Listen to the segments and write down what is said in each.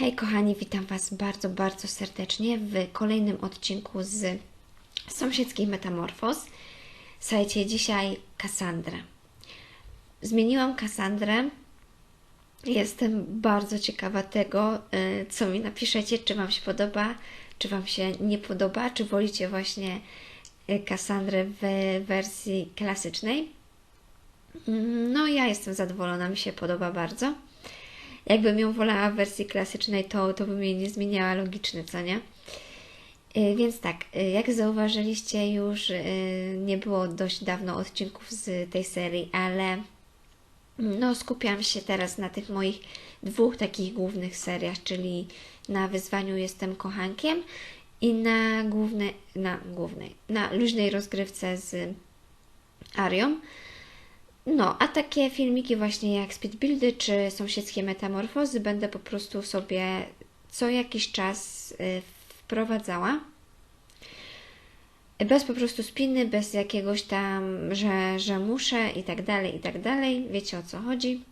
Hej kochani, witam Was bardzo, bardzo serdecznie w kolejnym odcinku z Sąsiedzkich Metamorfoz. Słuchajcie, dzisiaj Kassandra. Zmieniłam Kassandrę. Jestem bardzo ciekawa tego, y, co mi napiszecie, czy Wam się podoba, czy Wam się nie podoba, czy wolicie właśnie y, Kassandrę w wersji klasycznej. Mm, No, ja jestem zadowolona, mi się podoba bardzo. Jakbym ją wolała w wersji klasycznej, to, to bym jej nie zmieniała logicznie, co nie? Y, Więc tak, y, jak zauważyliście, już y, nie było dość dawno odcinków z tej serii, ale no, skupiam się teraz na tych moich dwóch takich głównych seriach, czyli na wyzwaniu Jestem kochankiem i na głównej, na głównej, na luźnej rozgrywce z Arią. No, a takie filmiki właśnie jak speedbuildy czy sąsiedzkie metamorfozy będę po prostu sobie co jakiś czas y, wprowadzała. Bez po prostu spiny, bez jakiegoś tam, że, że muszę i tak dalej, i tak dalej. Wiecie o co chodzi.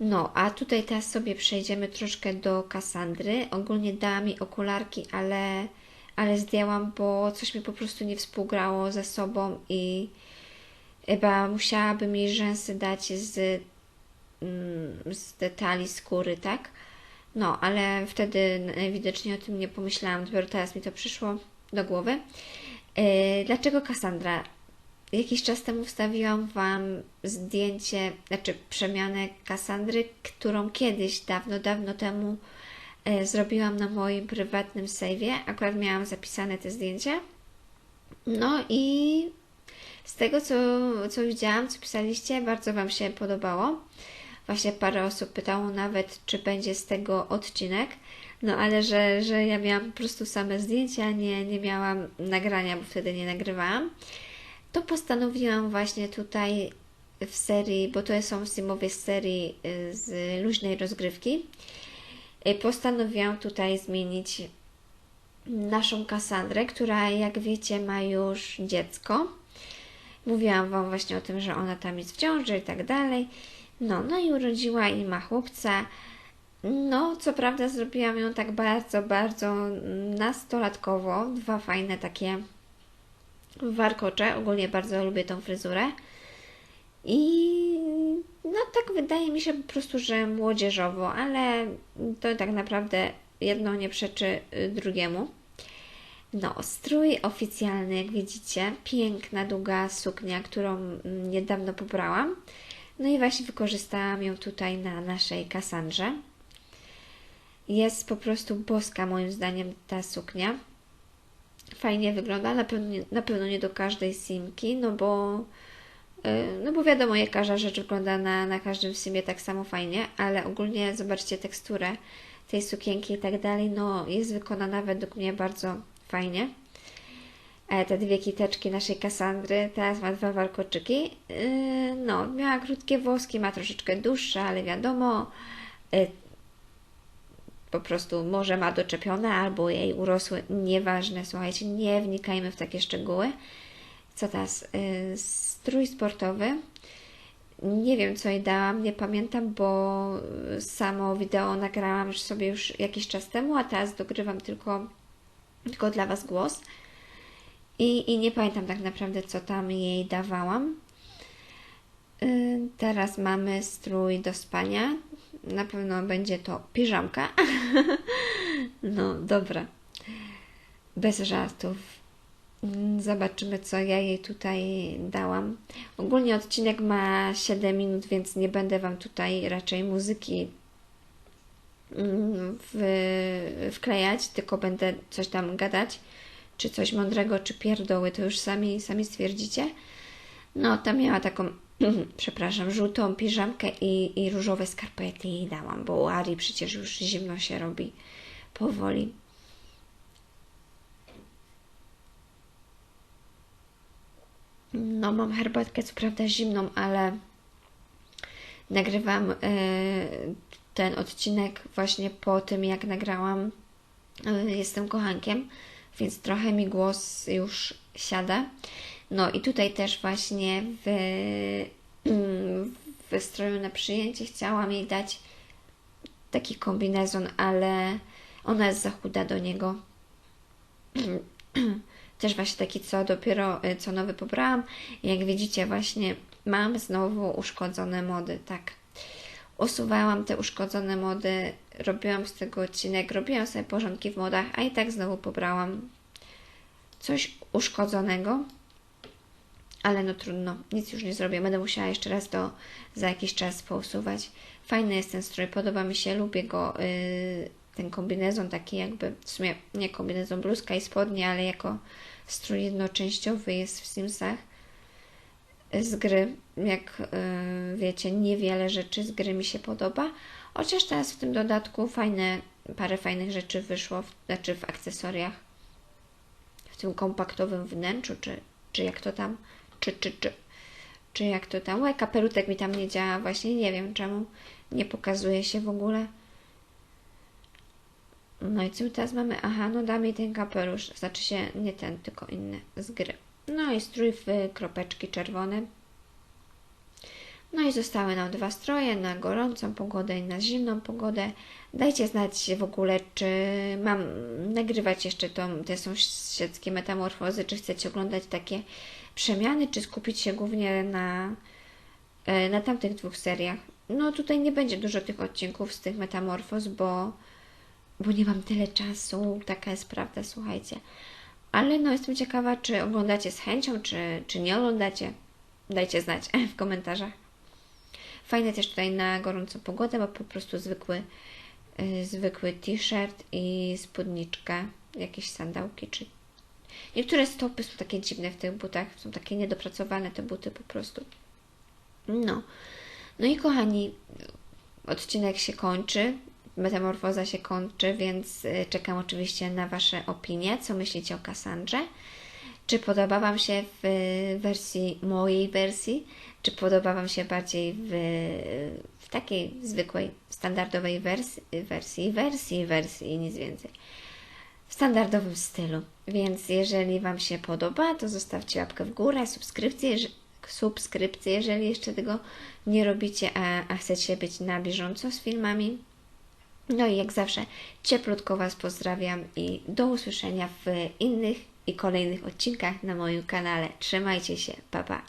No, a tutaj teraz sobie przejdziemy troszkę do Kassandry. Ogólnie dała mi okularki, ale, ale zdjęłam, bo coś mi po prostu nie współgrało ze sobą i chyba musiałabym jej rzęsy dać z, mm, z detali skóry, tak? No, ale wtedy widocznie o tym nie pomyślałam, dopiero teraz mi to przyszło do głowy. Yy, Dlaczego Kassandra? Jakiś czas temu wstawiłam Wam zdjęcie, znaczy przemianę Kassandry, którą kiedyś, dawno, dawno temu e, zrobiłam na moim prywatnym save'ie. Akurat miałam zapisane te zdjęcia. No i z tego, co, co widziałam, co pisaliście, bardzo Wam się podobało. Właśnie parę osób pytało nawet, czy będzie z tego odcinek. No ale że, że ja miałam po prostu same zdjęcia, nie, nie miałam nagrania, bo wtedy nie nagrywałam. To postanowiłam właśnie tutaj w serii, bo to są filmowie z serii y, z luźnej rozgrywki. y, Postanowiłam tutaj zmienić naszą Kassandrę, która jak wiecie ma już dziecko. Mówiłam Wam właśnie o tym, że ona tam jest w ciąży i tak dalej. No, no i urodziła i ma chłopca. No, co prawda zrobiłam ją tak bardzo, bardzo nastolatkowo. Dwa fajne takie warkocze. Ogólnie bardzo lubię tą fryzurę. I no tak wydaje mi się po prostu, że młodzieżowo, ale to tak naprawdę jedno nie przeczy drugiemu. No, strój oficjalny, jak widzicie, piękna, długa suknia, którą mm, niedawno pobrałam. No i właśnie wykorzystałam ją tutaj na naszej Kassandrze. Jest po prostu boska moim zdaniem ta suknia. Fajnie wygląda, na pewno, nie- na pewno nie do każdej simki, no bo, y, no bo wiadomo, jak każda rzecz wygląda na, na każdym simie tak samo fajnie, ale ogólnie zobaczcie teksturę tej sukienki i tak dalej, no jest wykonana według mnie bardzo fajnie. E, Te dwie kiteczki naszej Kassandry, teraz ma dwa warkoczyki. Yy, No, miała krótkie włoski, ma troszeczkę dłuższe, ale wiadomo, yy, po prostu może ma doczepione albo jej urosły, nieważne, słuchajcie, nie wnikajmy w takie szczegóły. Co teraz? Strój sportowy. Nie wiem, co jej dałam, nie pamiętam, bo samo wideo nagrałam już sobie już jakiś czas temu, a teraz dogrywam tylko, tylko dla Was głos. I, I nie pamiętam tak naprawdę, co tam jej dawałam. Yy, Teraz mamy strój do spania. Na pewno będzie to piżamka. No, dobra. Bez żartów. Zobaczymy, co ja jej tutaj dałam. Ogólnie odcinek ma 7 minut, więc nie będę Wam tutaj raczej muzyki w, wklejać, tylko będę coś tam gadać, czy coś mądrego, czy pierdoły, to już sami, sami stwierdzicie. No, tam miała taką, przepraszam, żółtą piżamkę i, i różowe skarpety jej dałam, bo u Ari przecież już zimno się robi powoli. No, mam herbatkę, co prawda zimną, ale nagrywam e, ten odcinek właśnie po tym, jak nagrałam e, Jestem kochankiem, więc trochę mi głos już siada. No i tutaj też właśnie w, w stroju na przyjęcie chciałam jej dać taki kombinezon, ale ona jest za chuda do niego. Też właśnie taki, co dopiero, y, co nowy pobrałam. Jak widzicie, właśnie mam znowu uszkodzone mody, tak. Usuwałam te uszkodzone mody, robiłam z tego odcinek, robiłam sobie porządki w modach, a i tak znowu pobrałam coś uszkodzonego. Ale no trudno, nic już nie zrobię. Będę musiała jeszcze raz to za jakiś czas pousuwać. Fajny jest ten strój, podoba mi się, lubię go. Yy, ten kombinezon taki jakby, w sumie nie kombinezon, bluzka i spodnie, ale jako strój jednoczęściowy jest w Simsach z gry. Jak yy, wiecie, niewiele rzeczy z gry mi się podoba. Chociaż teraz w tym dodatku fajne, parę fajnych rzeczy wyszło, w, znaczy w akcesoriach. W tym kompaktowym wnętrzu, czy, czy jak to tam, czy, czy, czy, czy jak to tam. Oj, kapelutek mi tam nie działa, właśnie nie wiem czemu nie pokazuje się w ogóle. No i co teraz mamy? Aha, no da mi ten kapelusz, znaczy się nie ten, tylko inny z gry. No i strój w kropeczki czerwone. No i zostały nam dwa stroje na gorącą pogodę i na zimną pogodę. Dajcie znać w ogóle, czy mam nagrywać jeszcze tą, te sąsiedzkie metamorfozy, czy chcecie oglądać takie przemiany, czy skupić się głównie na, e, na tamtych dwóch seriach. No tutaj nie będzie dużo tych odcinków z tych metamorfoz, bo, bo nie mam tyle czasu, taka jest prawda, słuchajcie. Ale no jestem ciekawa, czy oglądacie z chęcią, czy, czy nie oglądacie. Dajcie znać w komentarzach. Fajne też tutaj na gorącą pogodę, bo po prostu zwykły, yy, zwykły t-shirt i spódniczka, jakieś sandałki, czy niektóre stopy są takie dziwne w tych butach, są takie niedopracowane te buty po prostu. No. No i kochani, odcinek się kończy, metamorfoza się kończy, więc y, czekam oczywiście na Wasze opinie. Co myślicie o Cassandrze? Czy podoba Wam się w wersji, mojej wersji? Czy podoba Wam się bardziej w, w takiej zwykłej, standardowej wersji, wersji, wersji, wersji i nic więcej? W standardowym stylu. Więc jeżeli Wam się podoba, to zostawcie łapkę w górę, subskrypcję, subskrypcję, jeżeli jeszcze tego nie robicie, a, a chcecie być na bieżąco z filmami. No i jak zawsze cieplutko Was pozdrawiam i do usłyszenia w innych i kolejnych odcinkach na moim kanale. Trzymajcie się, pa pa!